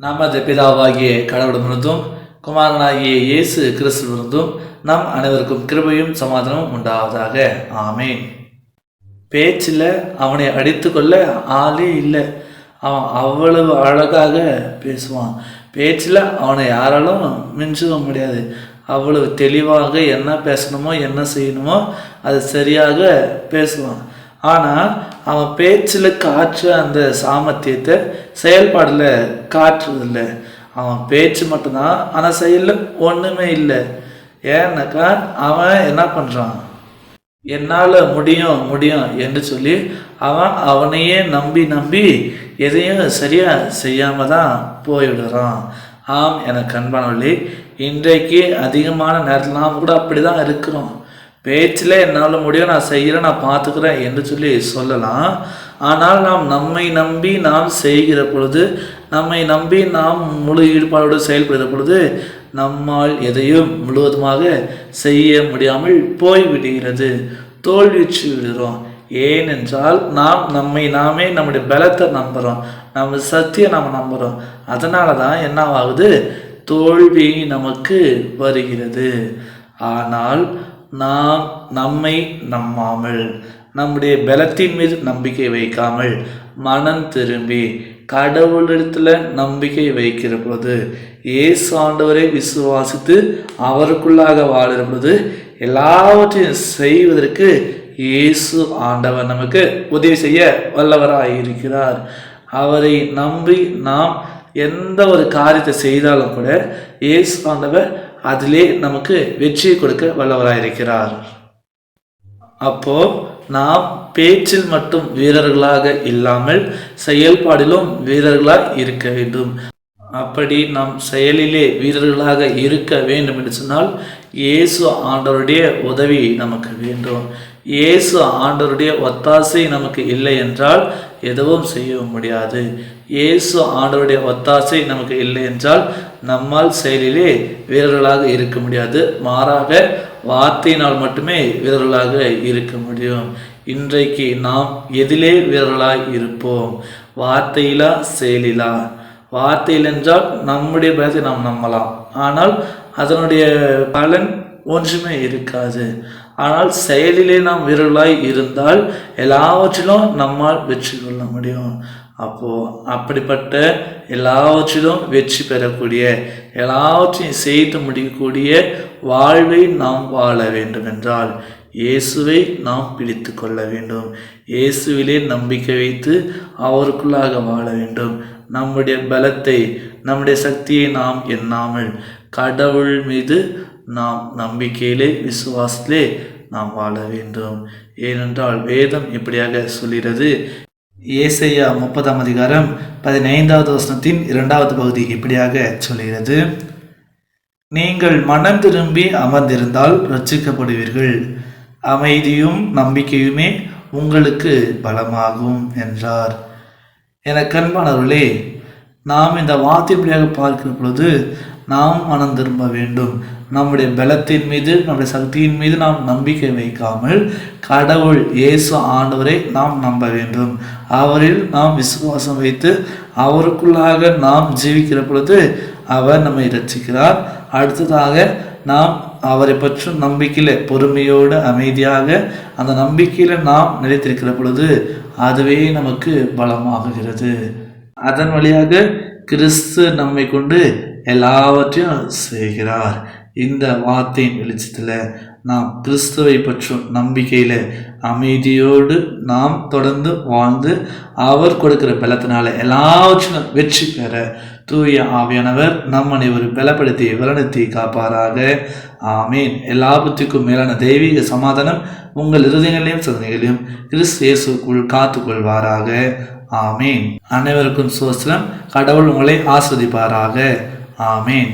நமது பிதாவாகிய கடவுளிடமிருந்தும் குமாரனாகிய இயேசு கிறிஸ்துவிலிருந்தும் நம் அனைவருக்கும் கிருபையும் சமாதானமும் உண்டாவதாக. ஆமேன். பேச்சில் அவனை அடித்துக்கொள்ள ஆளே இல்லை. அவன் அவ்வளவு அழகாக பேசுவான். பேச்சில் அவனை யாராலும் மிஞ்சவும் முடியாது. அவ்வளவு தெளிவாக என்ன பேசணுமோ என்ன செய்யணுமோ அதை சரியாக பேசுவான். ஆனால் அவன் பேச்சில் காற்று அந்த சாமர்த்தியத்தை செயல்பாடில் காட்டுறதில்லை. அவன் பேச்சு மட்டும்தான் ஆனால் செயலில் ஒன்றுமே இல்லை. ஏன்னாக்கா அவன் என்ன பண்ணுறான் என்னால் முடியும் முடியும் என்று சொல்லி அவன் அவனையே நம்பி நம்பி எதையும் சரியாக செய்யாமல் தான் போய்விடுறான். ஆம் எனக்கு அன்பானவர்களே இன்றைக்கு அதிகமான நேரத்தில் நாம் கூட அப்படி தான் இருக்கிறோம். பேச்சில் என்னால் முடியும் நான் செய்கிறேன் நான் பார்த்துக்கிறேன் என்று சொல்லி சொல்லலாம். ஆனால் நாம் நம்மை நம்பி நாம் செய்கிற பொழுது நம்மை நம்பி நாம் முழு ஈடுபாடோடு செயல்படுகிற பொழுது நம்மால் எதையும் முழுவதுமாக செய்ய முடியாமல் போய்விடுகிறது. தோல்விச்சு விடுகிறோம் ஏனென்றால் நாம் நம்மை நாமே நம்முடைய பலத்தை நம்புகிறோம் நம்ம சக்தியை நாம் நம்புகிறோம் அதனால தான் என்ன ஆகுது தோல்வி நமக்கு வருகிறது. ஆனால் நாம் நம்மை நம்பாமல் நம்முடைய பலத்தின் மீது நம்பிக்கை வைக்காமல் மனம் திரும்பி கடவுளிடத்தில் நம்பிக்கை வைக்கிற பொழுது இயேசு ஆண்டவரை விசுவாசித்து அவருக்குள்ளாக வாழும்போது பொழுது எல்லாவற்றையும் செய்வதற்கு இயேசு ஆண்டவர் நமக்கு உதவி செய்ய வல்லவராக இருக்கிறார் அவரை நம்பி நாம் எந்த ஒரு காரியத்தை செய்தாலும் கூட இயேசு ஆண்டவர் அதிலே நமக்கு வெற்றியை கொடுக்க வல்லவராயிருக்கிறார். அப்போ நாம் பேச்சில் மட்டும் வீரர்களாக இல்லாமல் செயல்பாடிலும் வீரர்களாக இருக்க வேண்டும். அப்படி நாம் செயலிலே வீரர்களாக இருக்க வேண்டும் என்று சொன்னால் இயேசு ஆண்டவருடைய உதவி நமக்கு வேண்டும். இயேசு ஆண்டவருடைய ஒத்தாசை நமக்கு இல்லை என்றால் எதுவும் செய்ய முடியாது. இயேசு ஆண்டவருடைய ஒத்தாசை நமக்கு இல்லை என்றால் நம்மால் செயலிலே வீரர்களாக இருக்க முடியாது. மாறாக வார்த்தையினால் மட்டுமே வீரர்களாக இருக்க முடியும். இன்றைக்கு நாம் எதிலே வீரர்களாய் இருப்போம். வார்த்தையிலா செயலிலா? வார்த்தையில் என்றால் நம்முடைய பயத்தை நாம் நம்பலாம். ஆனால் அதனுடைய பலன் ஒன்றுமே இருக்காது. ஆனால் செயலிலே நாம் வீரர்களாய் இருந்தால் எல்லாவற்றிலும் நம்மால் வெற்றி கொள்ள முடியும். அப்போது அப்படிப்பட்ட எல்லாவற்றிலும் வெற்றி பெறக்கூடிய எல்லாவற்றையும் செய்து முடிக்கக்கூடிய வாழ்வை நாம் வாழ வேண்டும் என்றால் இயேசுவை நாம் பிடித்து கொள்ள வேண்டும். இயேசுவிலே நம்பிக்கை வைத்து அவருக்குள்ளாக வாழ வேண்டும். நம்முடைய பலத்தை நம்முடைய சக்தியை நாம் எண்ணாமல் கடவுள் மீது நாம் நம்பிக்கையிலே விசுவாசத்திலே நாம் வாழ வேண்டும். ஏனென்றால் வேதம் இப்படியாக சொல்கிறது ஏசையா முப்பதாம் அதிகாரம் பதினைந்தாவது வசனத்தின் இரண்டாவது பகுதி இப்படியாக சொல்கிறது. நீங்கள் மனம் திரும்பி அமர்ந்திருந்தால் ரட்சிக்கப்படுவீர்கள் அமைதியும் நம்பிக்கையுமே உங்களுக்கு பலமாகும் என்றார். என கண்பானவர்களே நாம் இந்த வார்த்தை வார்த்தைப்படியாக பார்க்கிற பொழுது நாம் மனம் திரும்ப வேண்டும். நம்முடைய பலத்தின் மீது நம்முடைய சக்தியின் மீது நாம் நம்பிக்கை வைக்காமல் கடவுள் இயேசு ஆண்டவரை நாம் நம்ப வேண்டும். அவரில் நாம் விசுவாசம் வைத்து அவருக்குள்ளாக நாம் ஜீவிக்கிற பொழுது அவர் நம்மை ரசிக்கிறார் அடுத்ததாக நாம் அவரை பற்றும் நம்பிக்கையில் பொறுமையோடு அமைதியாக அந்த நம்பிக்கையில் நாம் நிலைத்திருக்கிற பொழுது அதுவே நமக்கு பலமாகுகிறது. அதன் வழியாக கிறிஸ்து நம்மை கொண்டு எல்லாவற்றையும் செய்கிறார். இந்த வார்த்தையின் வெளிச்சத்தில் நாம் கிறிஸ்துவை பற்றும் நம்பிக்கையில் அமைதியோடு நாம் தொடர்ந்து வாழ்ந்து அவர் கொடுக்கிற பலத்தினால எல்லாவற்றிலும் வெற்றி பெற தூய ஆவியானவர் நம் அனைவரும் பலப்படுத்தி வளர்த்தி காப்பாராக. ஆமீன். எல்லா புத்திக்கும் மேலான தெய்வீக சமாதானம் உங்கள் இருதயங்களையும் சிந்தனைகளையும் கிறிஸ்து இயேசுக்குள் காத்துக்கொள்வாராக. ஆமீன். அனைவருக்கும் சோஸ்திரம். கடவுள் உங்களை ஆஸ்வதிப்பாராக ஆமீன்